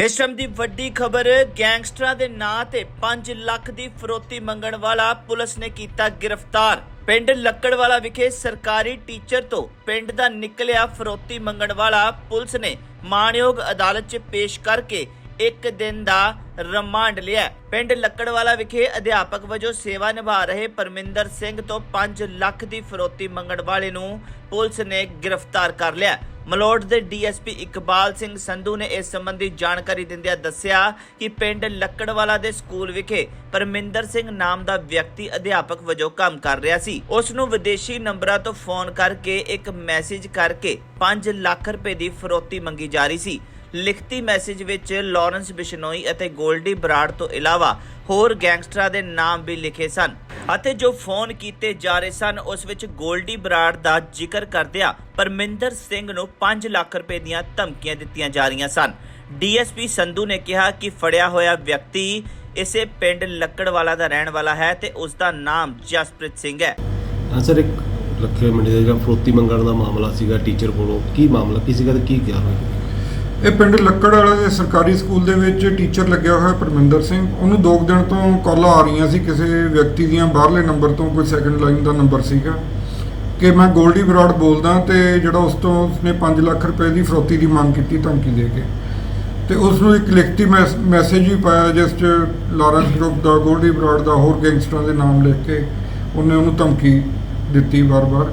ਇਸ ਟਾਈਮ ਦੀ ਵੱਡੀ ਖਬਰ, ਗੈਂਗਸਟਰਾਂ ਦੇ ਨਾਂ ਤੇ 5 ਲੱਖ ਦੀ ਫਰੋਤੀ ਮੰਗਣ ਵਾਲਾ ਪੁਲਿਸ ਨੇ ਕੀਤਾ ਗ੍ਰਿਫਤਾਰ। ਪਿੰਡ ਲੱਕੜਵਾਲਾ ਵਿਖੇ ਸਰਕਾਰੀ ਟੀਚਰ ਤੋਂ ਪਿੰਡ ਦਾ ਨਿਕਲਿਆ ਫਰੋਤੀ ਮੰਗਣ ਵਾਲਾ ਪੁਲਿਸ ਨੇ ਮਾਣਯੋਗ ਅਦਾਲਤ 'ਚ ਪੇਸ਼ ਕਰਕੇ ਇੱਕ ਦਿਨ ਦਾ ਰਿਮਾਂਡ ਲਿਆ। ਪਿੰਡ ਲੱਕੜਵਾਲਾ ਵਿਖੇ ਅਧਿਆਪਕ ਵਜੋਂ ਸੇਵਾ ਨਿਭਾ ਰਹੇ ਪਰਮਿੰਦਰ ਸਿੰਘ ਤੋਂ 5 ਲੱਖ ਦੀ ਫਰੋਤੀ ਮੰਗਣ ਵਾਲੇ ਨੂੰ ਪੁਲਿਸ ਨੇ ਗ੍ਰਿਫਤਾਰ ਕਰ ਲਿਆ। ਮਲੋਟ ਦੇ ਡੀਐਸਪੀ ਇਕਬਾਲ ਸਿੰਘ ਸੰਧੂ ਨੇ ਇਸ ਸੰਬੰਧੀ ਜਾਣਕਾਰੀ ਦਿੰਦਿਆਂ ਦੱਸਿਆ ਕਿ ਪਿੰਡ ਲੱਕੜਵਾਲਾ ਦੇ ਸਕੂਲ ਵਿਖੇ ਪਰਮਿੰਦਰ ਸਿੰਘ ਨਾਮ ਦਾ ਵਿਅਕਤੀ ਅਧਿਆਪਕ ਵਜੋਂ ਕੰਮ ਕਰ ਰਿਹਾ ਸੀ। ਉਸ ਨੂੰ ਵਿਦੇਸ਼ੀ ਨੰਬਰਾਂ ਤੋਂ ਫੋਨ ਕਰਕੇ ਇੱਕ ਮੈਸੇਜ ਕਰਕੇ 5 ਲੱਖ ਰੁਪਏ ਦੀ ਫਰੋਤੀ ਮੰਗੀ ਜਾ ਰਹੀ ਸੀ। ਲਿਖਤੀ ਮੈਸੇਜ ਵਿੱਚ ਲਾਰੈਂਸ ਬਿਸ਼ਨੋਈ ਅਤੇ ਗੋਲਡੀ ਬਰਾੜ ਤੋਂ ਇਲਾਵਾ ਹੋਰ ਗੈਂਗਸਟਰਾਂ ਦੇ ਨਾਮ ਵੀ ਲਿਖੇ ਸਨ ਅਤੇ ਜੋ ਫੋਨ ਕੀਤੇ ਜਾ ਰਹੇ ਸਨ, ਉਸ ਵਿੱਚ ਗੋਲਡੀ ਬਰਾੜ ਦਾ ਜ਼ਿਕਰ ਕਰਦਿਆਂ ਪਰਮਿੰਦਰ ਸਿੰਘ ਨੂੰ 5 ਲੱਖ ਰੁਪਏ ਦੀਆਂ ਧਮਕੀਆਂ ਦਿੱਤੀਆਂ ਜਾ ਰਹੀਆਂ ਸਨ। ਡੀਐਸਪੀ ਸੰਧੂ ਨੇ ਕਿਹਾ ਕਿ ਫੜਿਆ ਹੋਇਆ ਵਿਅਕਤੀ ਇਸੇ ਪਿੰਡ ਲੱਕੜਵਾਲਾ ਦਾ ਰਹਿਣ ਵਾਲਾ ਹੈ ਤੇ ਉਸ ਦਾ ਨਾਮ ਜਸਪ੍ਰੀਤ ਸਿੰਘ ਹੈ ਸਰ, ਇੱਕ ਲੱਖੇ ਮੰਡੀ ਦਾ ਜਿਹੜਾ ਫਰੋਤੀ ਮੰਗਣ ਦਾ ਮਾਮਲਾ ਸੀਗਾ ਟੀਚਰ ਕੋਲੋਂ। ਕੀ ਮਾਮਲਾ? ਕੀ ਸੀਗਾ ਤੇ ਕੀ ਕਿਹਾ ਹੋਇਆ? ਇਹ ਪਿੰਡ ਲੱਕੜ ਵਾਲੇ ਦੇ ਸਰਕਾਰੀ ਸਕੂਲ ਦੇ ਵਿੱਚ ਟੀਚਰ ਲੱਗਿਆ ਹੋਇਆ ਪਰਮਿੰਦਰ ਸਿੰਘ। ਉਹਨੂੰ ਦੋ ਕੁ ਦਿਨ ਤੋਂ ਕਾਲਾਂ ਆ ਰਹੀਆਂ ਸੀ ਕਿਸੇ ਵਿਅਕਤੀ ਦੀਆਂ। ਬਾਹਰਲੇ ਨੰਬਰ ਤੋਂ ਕੋਈ ਸੈਕੰਡ ਲਾਈਨ ਦਾ ਨੰਬਰ ਸੀਗਾ। ਕਿ ਮੈਂ ਗੋਲਡੀ ਬਰਾੜ ਬੋਲਦਾ ਤੇ ਜਿਹੜਾ ਉਸ ਤੋਂ ਉਸਨੇ 5 ਲੱਖ ਰੁਪਏ ਦੀ ਫਰੋਤੀ ਦੀ ਮੰਗ ਕੀਤੀ ਧਮਕੀ ਦੇ ਕੇ। ਤੇ ਉਸ ਨੂੰ ਇੱਕ ਲਿਖਤੀ ਮੈਸ- ਮੈਸੇਜ ਵੀ ਪਾਇਆ ਜਿਸ 'ਚ ਲਾਰੈਂਸ ਗਰੁੱਪ ਦਾ, ਗੋਲਡੀ ਬਰਾੜ ਦਾ, ਹੋਰ ਗੈਂਗਸਟਰਾਂ ਦੇ ਨਾਮ ਲਿਖ ਕੇ ਉਹਨੇ ਉਹਨੂੰ ਧਮਕੀ ਦਿੱਤੀ ਵਾਰ-ਵਾਰ।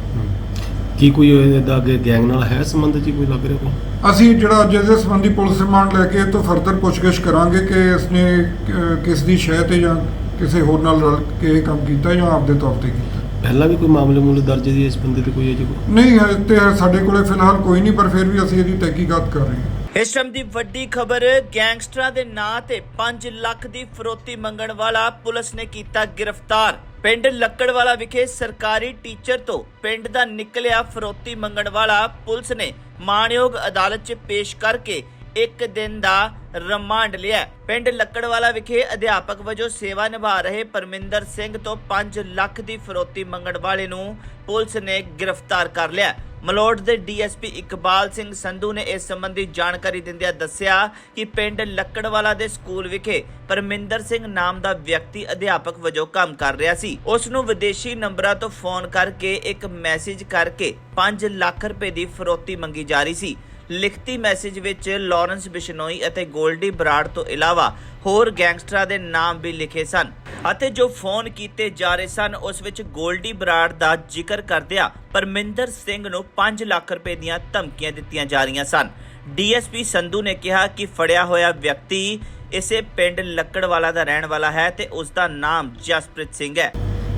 ਕੀ ਕੋਈ ਇਹਦਾ ਅੱਗੇ ਗੈਂਗ ਨਾਲ ਹੈ ਸੰਬੰਧ ਜੀ ਕੋਈ ਲੱਗ ਰਿਹਾ ਕੋਈ? ਅਸੀਂ ਜਿਹੜਾ ਅੱਜ ਇਹਦੇ ਸੰਬੰਧੀ ਪੁਲਿਸ ਰਿਮਾਂਡ ਲੈ ਕੇ ਤੋਂ ਫਰਦਰ ਪੁੱਛਗਿੱਛ ਕਰਾਂਗੇ ਕਿ ਇਸਨੇ ਅਹ, ਕਿਸ ਦੀ ਸ਼ਹਿ ਤੇ ਜਾਂ ਕਿਸੇ ਹੋਰ ਨਾਲ ਰਲ ਕੇ ਇਹ ਕੰਮ ਕੀਤਾ ਜਾਂ ਆਪਦੇ ਤੌਰ ਤੇ ਕੀਤਾ। ਪਹਿਲਾਂ ਵੀ ਕੋਈ ਮਾਮਲੇ ਮੂਲੇ ਦਰਜ ਜੀ ਇਸ ਬੰਦੇ ਤੇ ਕੋਈ ਹੈ ਜੀ ਕੋਈ? ਨਹੀਂ ਹੈ ਤੇ ਸਾਡੇ ਕੋਲੇ ਫਿਲਹਾਲ ਕੋਈ ਨਹੀਂ ਪਰ ਫਿਰ ਵੀ ਅਸੀਂ ਇਹਦੀ ਤਹਿਕੀਕਾਤ ਕਰ ਰਹੇ ਹਾਂ। ਇਸ ਟਾਈਮ ਦੀ ਵੱਡੀ ਖਬਰ ਗੈਂਗਸਟਰਾਂ ਦੇ ਨਾਂ ਤੇ 5 ਲੱਖ ਦੀ ਫਰੋਤੀ ਮੰਗਣ ਵਾਲਾ ਪੁਲਿਸ ਨੇ ਕੀਤਾ ਗ੍ਰਿਫਤਾਰ। ਪਿੰਡ ਲੱਕੜਵਾਲਾ ਵਿਖੇ ਸਰਕਾਰੀ ਟੀਚਰ ਤੋਂ ਪਿੰਡ ਦਾ ਨਿਕਲਿਆ ਫਰੋਤੀ ਮੰਗਣ ਵਾਲਾ ਪੁਲਿਸ ਨੇ ਮਾਣਯੋਗ ਅਦਾਲਤ 'ਚ ਪੇਸ਼ ਕਰਕੇ ਇੱਕ ਦਿਨ ਦਾ ਰਿਮਾਂਡ ਲਿਆ। ਪਿੰਡ ਲੱਕੜਵਾਲਾ ਵਿਖੇ ਅਧਿਆਪਕ ਵਜੋਂ ਸੇਵਾ ਨਿਭਾ ਰਹੇ ਪਰਮਿੰਦਰ ਸਿੰਘ ਤੋਂ 5 ਲੱਖ ਦੀ ਫਰੋਤੀ ਮੰਗਣ ਵਾਲੇ ਨੂੰ ਪੁਲਿਸ ਨੇ ਗ੍ਰਿਫਤਾਰ ਕਰ ਲਿਆ। ਮਲੋਟ ਦੇ ਡੀਐਸਪੀ ਇਕਬਾਲ ਸਿੰਘ ਸੰਧੂ ਨੇ ਇਸ ਸੰਬੰਧੀ ਜਾਣਕਾਰੀ ਦਿੰਦਿਆਂ ਦੱਸਿਆ ਕਿ ਪਿੰਡ ਲੱਕੜਵਾਲਾ ਦੇ ਸਕੂਲ ਵਿਖੇ ਪਰਮਿੰਦਰ ਸਿੰਘ ਨਾਮ ਦਾ ਵਿਅਕਤੀ ਅਧਿਆਪਕ ਵਜੋਂ ਕੰਮ ਕਰ ਰਿਹਾ ਸੀ। ਉਸ ਨੂੰ ਵਿਦੇਸ਼ੀ ਨੰਬਰਾਂ ਤੋਂ ਫੋਨ ਕਰਕੇ ਇੱਕ ਮੈਸੇਜ ਕਰਕੇ 5 ਲੱਖ ਰੁਪਏ ਦੀ ਫਰੋਤੀ ਮੰਗੀ ਜਾ ਰਹੀ ਸੀ। ਲਿਖਤੀ ਮੈਸੇਜ ਵਿੱਚ ਲਾਰੈਂਸ ਬਿਸ਼ਨੋਈ ਅਤੇ ਗੋਲਡੀ ਬਰਾੜ ਤੋਂ ਇਲਾਵਾ ਹੋਰ ਗੈਂਗਸਟਰਾਂ ਦੇ ਨਾਮ ਵੀ ਲਿਖੇ ਸਨ ਅਤੇ ਜੋ ਫੋਨ ਕੀਤੇ ਜਾ ਰਹੇ ਸਨ, ਉਸ ਵਿੱਚ ਗੋਲਡੀ ਬਰਾੜ ਦਾ ਜ਼ਿਕਰ ਕਰਦਿਆਂ ਪਰਮਿੰਦਰ ਸਿੰਘ ਨੂੰ 5 ਲੱਖ ਰੁਪਏ ਦੀਆਂ ਧਮਕੀਆਂ ਦਿੱਤੀਆਂ ਜਾ ਰਹੀਆਂ ਸਨ। ਡੀਐਸਪੀ ਸੰਧੂ ਨੇ ਕਿਹਾ ਕਿ ਫੜਿਆ ਹੋਇਆ ਵਿਅਕਤੀ ਇਸੇ ਪਿੰਡ ਲੱਕੜਵਾਲਾ ਦਾ ਰਹਿਣ ਵਾਲਾ ਹੈ ਤੇ ਉਸ ਦਾ ਨਾਮ ਜਸਪ੍ਰੀਤ ਸਿੰਘ ਹੈ।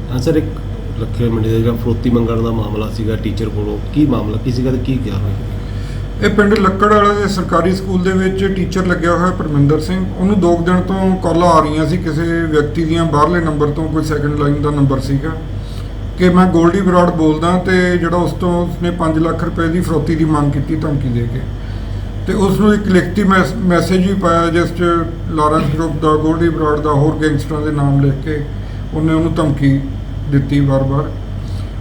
ਹਾਂ ਇੱਕ ਲੱਖੇ ਮੰਡੀ ਦਾ ਜਿਹੜਾ ਫਰੋਤੀ ਮੰਗਣ ਦਾ ਮਾਮਲਾ ਸੀਗਾ ਟੀਚਰ ਕੋਲੋਂ, ਕੀ ਮਾਮਲਾ, ਕੀ ਸੀਗਾ ਤੇ ਕੀ ਕਿਹਾ ਹੋਇਆ? ਇਹ ਪਿੰਡ ਲੱਕੜ ਵਾਲੇ ਦੇ ਸਰਕਾਰੀ ਸਕੂਲ ਦੇ ਵਿੱਚ ਟੀਚਰ ਲੱਗਿਆ ਹੋਇਆ ਪਰਮਿੰਦਰ ਸਿੰਘ। ਉਹਨੂੰ ਦੋ ਕੁ ਦਿਨ ਤੋਂ ਕਾਲਾਂ ਆ ਰਹੀਆਂ ਸੀ ਕਿਸੇ ਵਿਅਕਤੀ ਦੀਆਂ। ਬਾਹਰਲੇ ਨੰਬਰ ਤੋਂ ਕੋਈ ਸੈਕੰਡ ਲਾਈਨ ਦਾ ਨੰਬਰ ਸੀਗਾ। ਕਿ ਮੈਂ ਗੋਲਡੀ ਬਰਾੜ ਬੋਲਦਾ ਤੇ ਜਿਹੜਾ ਉਸ ਤੋਂ ਉਸਨੇ 5 ਲੱਖ ਰੁਪਏ ਦੀ ਫਰੋਤੀ ਦੀ ਮੰਗ ਕੀਤੀ ਧਮਕੀ ਦੇ ਕੇ। ਤੇ ਉਸ ਨੂੰ ਇੱਕ ਲਿਖਤੀ ਮੈਸ- ਮੈਸੇਜ ਵੀ ਪਾਇਆ ਜਿਸ 'ਚ ਲਾਰੈਂਸ ਗਰੁੱਪ ਦਾ, ਗੋਲਡੀ ਬਰਾੜ ਦਾ, ਹੋਰ ਗੈਂਗਸਟਰਾਂ ਦੇ ਨਾਮ ਲਿਖ ਕੇ ਉਹਨੇ ਉਹਨੂੰ ਧਮਕੀ ਦਿੱਤੀ ਵਾਰ-ਵਾਰ।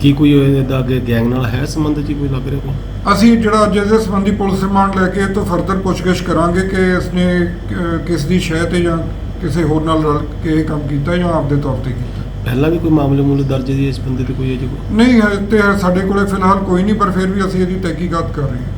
ਕੀ ਕੋਈ ਇਹਦਾ ਅੱਗੇ ਗੈਂਗ ਨਾਲ ਹੈ ਸੰਬੰਧ ਜੀ ਕੋਈ ਲੱਗ ਰਿਹਾ ਕੋਈ? ਅਸੀਂ ਜਿਹੜਾ ਅੱਜ ਇਹਦੇ ਸੰਬੰਧੀ ਪੁਲਿਸ ਰਿਮਾਂਡ ਲੈ ਕੇ ਇਹ ਤੋਂ ਫਰਦਰ ਪੁੱਛਗਿੱਛ ਕਰਾਂਗੇ ਕਿ ਇਸਨੇ ਅਹ, ਕਿਸ ਦੀ ਸ਼ਹਿ ਤੇ ਜਾਂ ਕਿਸੇ ਹੋਰ ਨਾਲ ਰਲ ਕੇ ਇਹ ਕੰਮ ਕੀਤਾ ਜਾਂ ਆਪਦੇ ਤੌਰ ਤੇ ਕੀਤਾ। ਪਹਿਲਾਂ ਵੀ ਕੋਈ ਮਾਮਲੇ ਮੂਲੇ ਦਰਜ ਜੀ ਇਸ ਬੰਦੇ ਤੇ ਕੋਈ ਹੈ ਜੀ ਕੋਈ? ਨਹੀਂ ਹੈ ਤੇ ਸਾਡੇ ਕੋਲੇ ਫਿਲਹਾਲ ਕੋਈ ਨਹੀਂ ਪਰ ਫਿਰ ਵੀ ਅਸੀਂ ਇਹਦੀ ਤਹਿਕੀਕਾਤ ਕਰ ਰਹੇ ਹਾਂ।